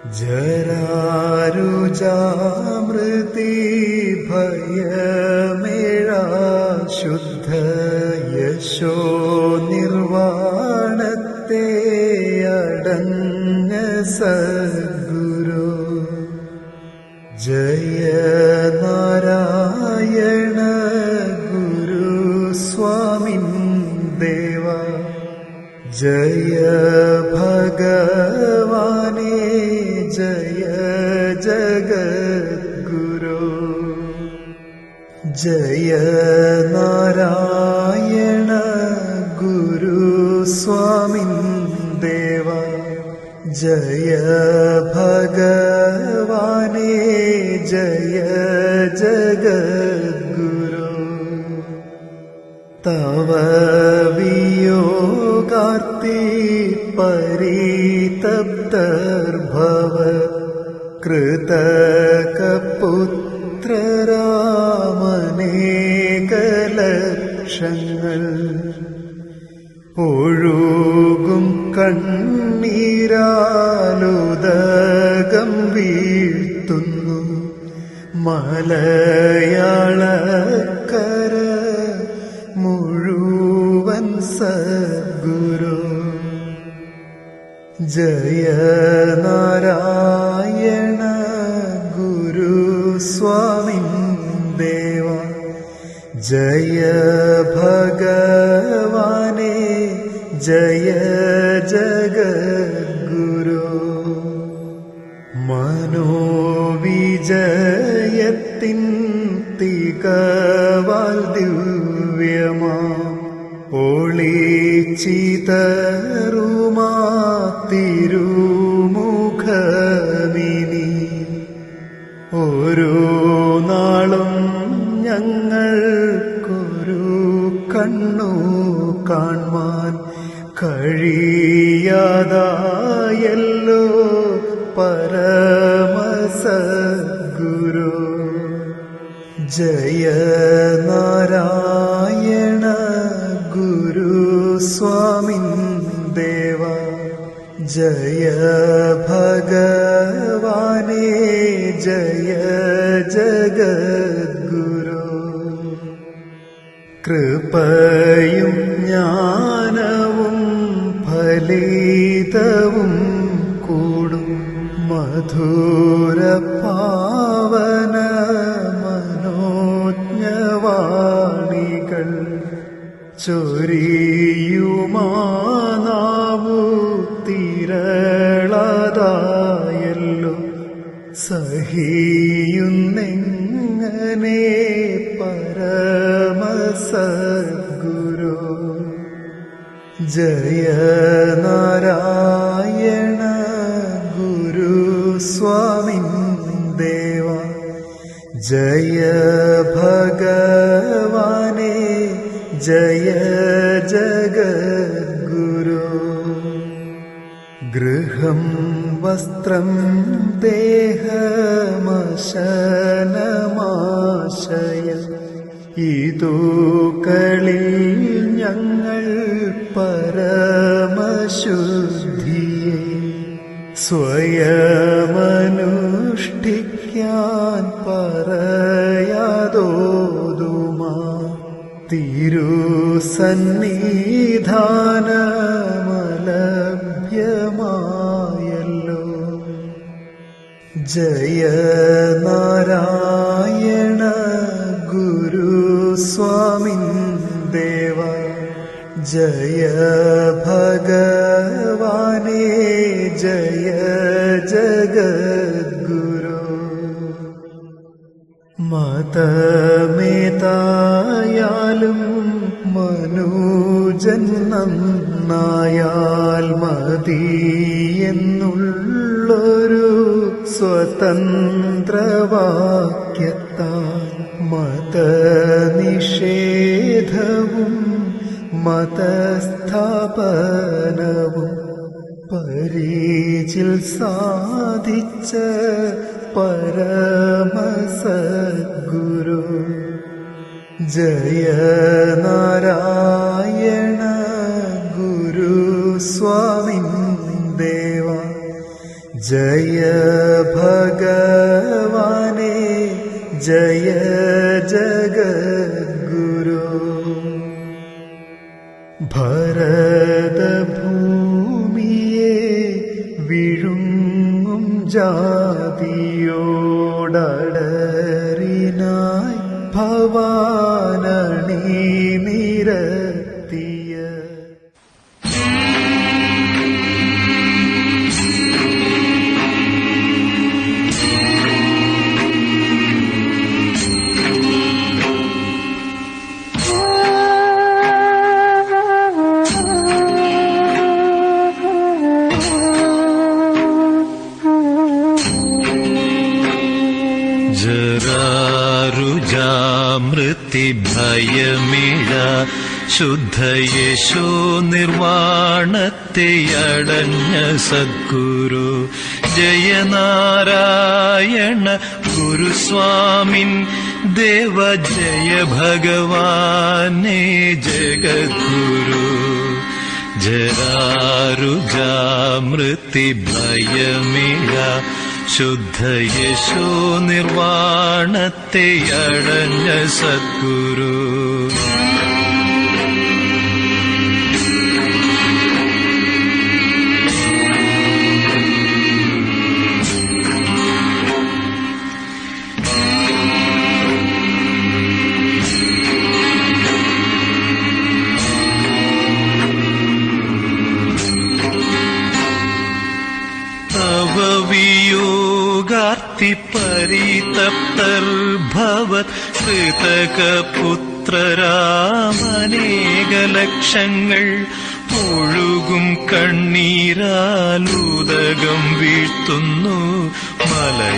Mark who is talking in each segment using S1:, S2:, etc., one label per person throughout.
S1: जरा रुचमृति शुद्ध यशो निर्वाणते अडङ्ग सद्गुरु जयनारायणगुरु स्वामिन् देवा। जय भगवाणी जय जगद्गुरो। जय नारायण गुरु स्वामिन् देवा। जय भगवाने जय जगुरु तव वियोगार्ति कार्ति परि तप्तर्भव कृतकपुत्ररामनेकलक्षങ്ങൾ ഒഴുകും കണ്ണീരാലുതകം വീഴ്ത്തുന്നു. മലയാളക്കര മുഴുവൻ സ जय जयनारायणगुरु स्वामी देव। जय भगवाने जय जगुरु मनोविजयतिकवाल् दिव्यमा पोलिचित परमसद्गुरु। जय नारायणगुरु स्वामी देव जय भगवाने जय जगद्गुरु। कृपयुं ज्ञानवं फलितव। മധുര പാവന മനോജ്ഞവാണികൾ ചൊരിയുമാനാവു തിരളതായല്ലോ. സഹിയുന്നെങ്ങനെ പരമസദ്ഗുരു? ജയ നാരായണ ഗുരു സ്വാമിൻ ദേവ ജയ ഭഗവാനേ ജയ ജഗദ്ഗുരു ഗൃഹം വസ്ത്രം ദേഹമശനമാശയ ഇതുകളിൽ ഞങ്ങൾ പരമശുദ്ധിയെ സ്വയമനുഷ്ഠിക്കാൻ പറയാതോതുമാ തിരുസന്നിധാനമലഭ്യമായല്ലോ ജയ നാരായണ ഗുരു സ്വാമിൻ ദേവ ജയ മതമേതായാലും മനോജൻ നന്നായാൽ മതി എന്നുള്ളൊരു സ്വതന്ത്രവാക്യത്താൽ മതനിഷേധവും മതസ്ഥാപനവും പരീചിൽ സാധിച്ച പരമസദ്ഗുരു जय जयनारायण गुरुस्वामि देवा जय भगवाने जय जय
S2: ജരാരുജാമൃതിഭയമിഴ ശുദ്ധയേശോ നിർവാണത്തെയടഞ്ഞ സദ്ഗുരു ജയനാരായണ ഗുരുസ്വാമിൻ ദേവ ജയ ഭഗവാനേ ജഗദ്ഗുരു ജരാരുജാമൃതിഭയമിഴ ശുദ്ധയേശോ നിർവാണത്തെയടഞ്ഞ സദ്ഗുരു തവ വിയോഗാർത്തി പരിതപ്തർഭവത് കൃതകപുത്രരാമനേകലക്ഷങ്ങൾ ഒഴുകും കണ്ണീരാലുദകം വീഴ്ത്തുന്നു മലയാളക്കര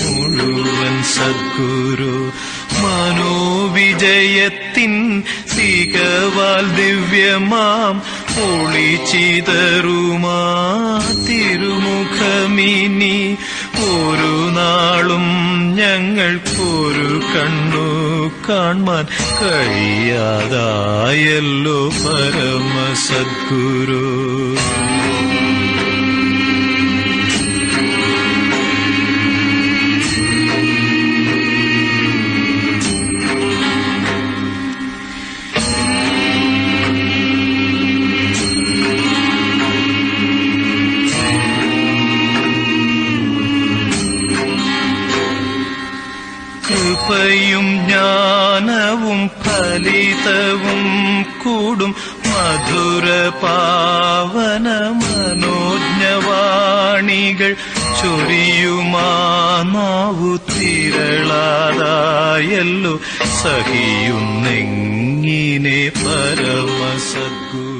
S2: മുഴുവൻ സദ്ഗുരു മനോവിജയത്തിൻ തികവാൽ ദിവ്യമാം ഒളിച്ചിതറുമാ തിരുമുഖമിനി. ഒരു നാളും ഞങ്ങൾക്കൊരു കണ്ണു കാൺമാൻ കഴിയാതായല്ലോ പരമസദ്ഗുരു. ഫലിതവും കൂടും മധുര പാവന മനോജ്ഞവാണികൾ ചൊരിയുമാവു തിരളാതായല്ലോ സഹിയുന്നെങ്ങിനെ പരമസദ്ഗുരു.